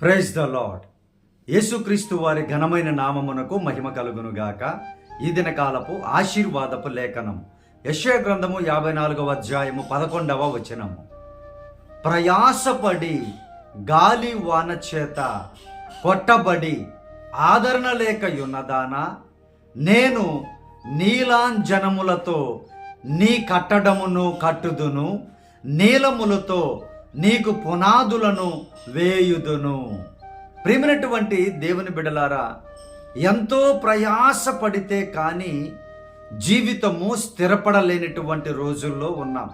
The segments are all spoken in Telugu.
ప్రైజ్ ద లాడ్ యేసుక్రీస్తు వారి ఘనమైన నామమునకు మహిమ కలుగునుగాక. ఈ దినకాలపు ఆశీర్వాదపు లేఖనం యశ్వ గ్రంథము యాభై నాలుగవ అధ్యాయము పదకొండవ వచనము. ప్రయాసపడి గాలి వాన చేత కొట్టబడి ఆదరణ లేక యున్నదానా నేను నీలాంజనములతో నీ కట్టడమును కట్టుదును నీలములతో నీకు పునాదులను వేయుదును. ప్రేమినటువంటి దేవుని బిడలారా ఎంతో ప్రయాసపడితే కానీ జీవితము స్థిరపడలేనటువంటి రోజుల్లో ఉన్నాం.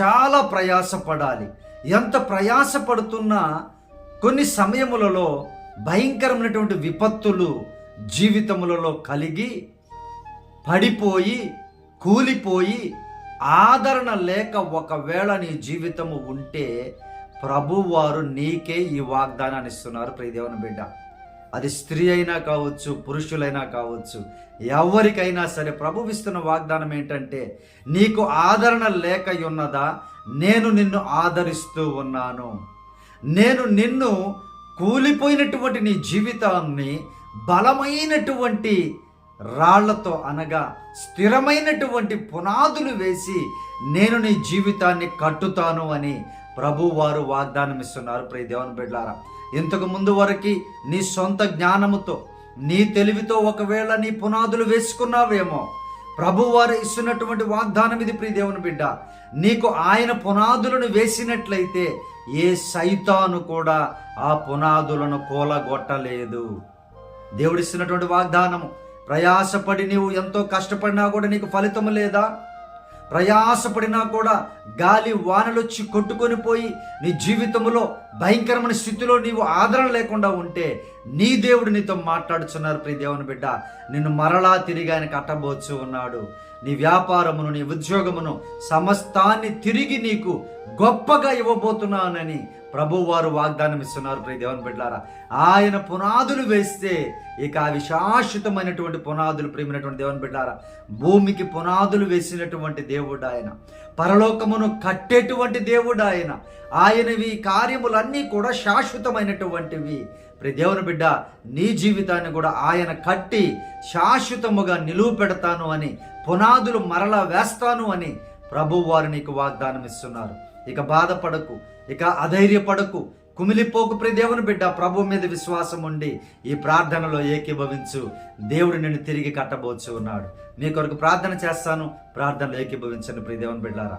చాలా ప్రయాసపడాలి. ఎంత ప్రయాసపడుతున్నా కొన్ని సమయములలో భయంకరమైనటువంటి విపత్తులు జీవితములలో కలిగి పడిపోయి కూలిపోయి ఆదరణ లేక ఒకవేళ నీ జీవితము ఉంటే ప్రభువారు నీకే ఈ వాగ్దానాన్ని ఇస్తున్నారు. ప్రియదేవుని బిడ్డ అది స్త్రీ అయినా కావచ్చు పురుషులైనా కావచ్చు ఎవరికైనా సరే ప్రభువిస్తున్న వాగ్దానం ఏంటంటే నీకు ఆదరణ లేక ఉన్నదా నేను నిన్ను ఆదరిస్తూ ఉన్నాను. నేను నిన్ను కూలిపోయినటువంటి నీ జీవితాన్ని బలమైనటువంటి రాళ్ళతో అనగా స్థిరమైనటువంటి పునాదులు వేసి నేను నీ జీవితాన్ని కట్టుతాను అని ప్రభు వారు వాగ్దానం ఇస్తున్నారు ప్రియ దేవుని బిడ్డారా ఇంతకు ముందు వరకు నీ సొంత జ్ఞానముతో నీ తెలివితో ఒకవేళ నీ పునాదులు వేసుకున్నావేమో ప్రభు వారు ఇస్తున్నటువంటి వాగ్దానం ఇది ప్రియ దేవుని బిడ్డ. నీకు ఆయన పునాదులను వేసినట్లయితే ఏ సైతాను కూడా ఆ పునాదులను కూలగొట్టలేదు. దేవుడిస్తున్నటువంటి వాగ్దానము ప్రయాసపడి నీవు ఎంతో కష్టపడినా కూడా నీకు ఫలితం లేదా? ప్రయాసపడినా కూడా గాలి వానలొచ్చి కొట్టుకొని పోయి నీ జీవితంలో భయంకరమైన స్థితిలో నీవు ఆదరణ లేకుండా ఉంటే నీ దేవుడు నీతో మాట్లాడుచున్నారు ప్రియ దేవుని బిడ్డ. నిన్ను మరలా తిరిగి ఆయన కట్టబోచు ఉన్నాడు. నీ వ్యాపారమును నీ ఉద్యోగమును సమస్తాన్ని తిరిగి నీకు గొప్పగా ఇవ్వబోతున్నానని ప్రభు వారు వాగ్దానం ఇస్తున్నారు ప్రియ దేవుని బిడ్డారా ఆయన పునాదులు వేస్తే ఇక అవి శాశ్వతమైనటువంటి పునాదులు ప్రేమినటువంటి దేవుని బిడ్డారా భూమికి పునాదులు వేసినటువంటి దేవుడు ఆయన పరలోకమును కట్టేటువంటి దేవుడు ఆయన ఆయనవి కార్యములన్నీ కూడా శాశ్వతమైనటువంటివి. ప్రతి దేవుని బిడ్డ నీ జీవితాన్ని కూడా ఆయన కట్టి శాశ్వతముగా నిలువ పెడతాను అని పునాదులు మరలా వేస్తాను అని ప్రభు వారు నీకు వాగ్దానం ఇస్తున్నారు. ఇక బాధపడకు ఇక అధైర్యపడకు కుమిలిపోకు ప్రియ దేవుని బిడ్డ ప్రభు మీద విశ్వాసం ఉండి ఈ ప్రార్థనలో ఏకీభవించు. దేవుడు నిన్ను తిరిగి కట్టబోచు ఉన్నాడు. మీ కొరకు ప్రార్థన చేస్తాను. ప్రార్థనలో ఏకీభవించండి ప్రియ దేవుని బిడ్డారా.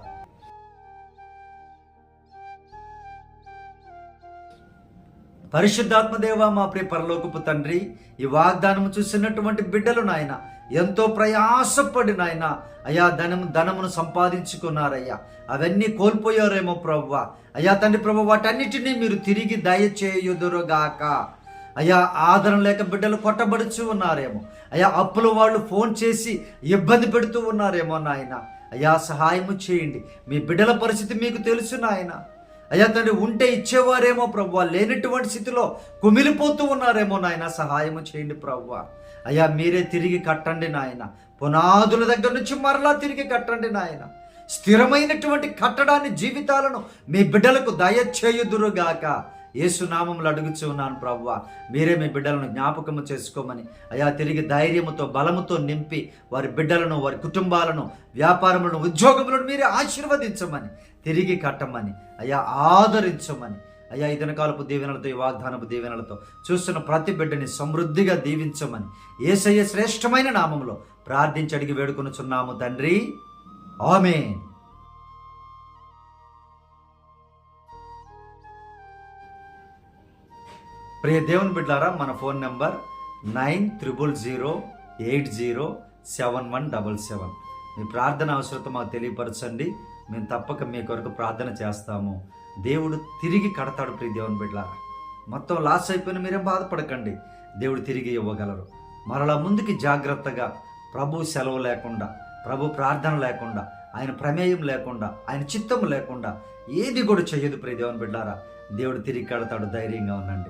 పరిశుద్ధాత్మదేవ మా ప్రియ పరలోకపు తండ్రి ఈ వాగ్దానం చూసినటువంటి బిడ్డలు నాయన ఎంతో ప్రయాసపడి నాయన అయ్యా ధనము ధనమును సంపాదించుకున్నారయ్యా. అవన్నీ కోల్పోయారేమో ప్రవ్వ. అయ్యా తండ్రి ప్రభు వాటన్నిటినీ మీరు తిరిగి దయచేయుదురుగాక. అయ్యా ఆదరణ లేక బిడ్డలు కొట్టబడుచు ఉన్నారేమో. అయ్యా అప్పుల వాళ్ళు ఫోన్ చేసి ఇబ్బంది పెడుతూ ఉన్నారేమో నాయన. అయ్యా సహాయము చేయండి. మీ బిడ్డల పరిస్థితి మీకు తెలుసు నాయన. అయ్యా తండ్రి ఉంటే ఇచ్చేవారేమో ప్రభు లేనటువంటి స్థితిలో కుమిలిపోతూ ఉన్నారేమో నాయన. సహాయము చేయండి ప్రభు అయ్యా మీరే తిరిగి కట్టండి నాయన. పునాదుల దగ్గర నుంచి మరలా తిరిగి కట్టండి నాయన. స్థిరమైనటువంటి కట్టడాన్ని జీవితాలను మీ బిడ్డలకు దయచేయుదురుగాక. ఏసునామములు అడుగుచు ఉన్నాను ప్రవ్వ మీరే మీ బిడ్డలను జ్ఞాపకము చేసుకోమని. అయా తిరిగి ధైర్యముతో బలముతో నింపి వారి బిడ్డలను వారి కుటుంబాలను వ్యాపారములను ఉద్యోగములను మీరే ఆశీర్వదించమని తిరిగి కట్టమని అయా ఆదరించమని. అయ్యా ఈ దినకాలపు దీవెనలతో ఈ వాగ్దానపు దీవెనలతో చూస్తున్న ప్రతి బిడ్డని సమృద్ధిగా దీవించమని ఏసయ్య శ్రేష్టమైన నామంలో ప్రార్థించి అడిగి వేడుకొనుచున్నాము తండ్రి. ఆమెన్. ప్రియ దేవుని బిడ్డారా మన phone number nine triple zero eight zero seven one double seven. మీ ప్రార్థన అవసరత మాకు తెలియపరచండి. మేము తప్పక మీ కొరకు ప్రార్థన చేస్తాము. దేవుడు తిరిగి కడతాడు ప్రియ దేవుని బిడ్డారా. మొత్తం లాస్ అయిపోయిన మీరేం బాధపడకండి. దేవుడు తిరిగి ఇవ్వగలరు. మరలా ముందుకి జాగ్రత్తగా ప్రభు సెలవు లేకుండా ప్రభు ప్రార్థన లేకుండా ఆయన ప్రమేయం లేకుండా ఆయన చిత్తము లేకుండా ఏది కూడా చెయ్యదు ప్రియ దేవుని బిడ్డారా. దేవుడు తిరిగి కడతాడు ధైర్యంగా ఉండండి.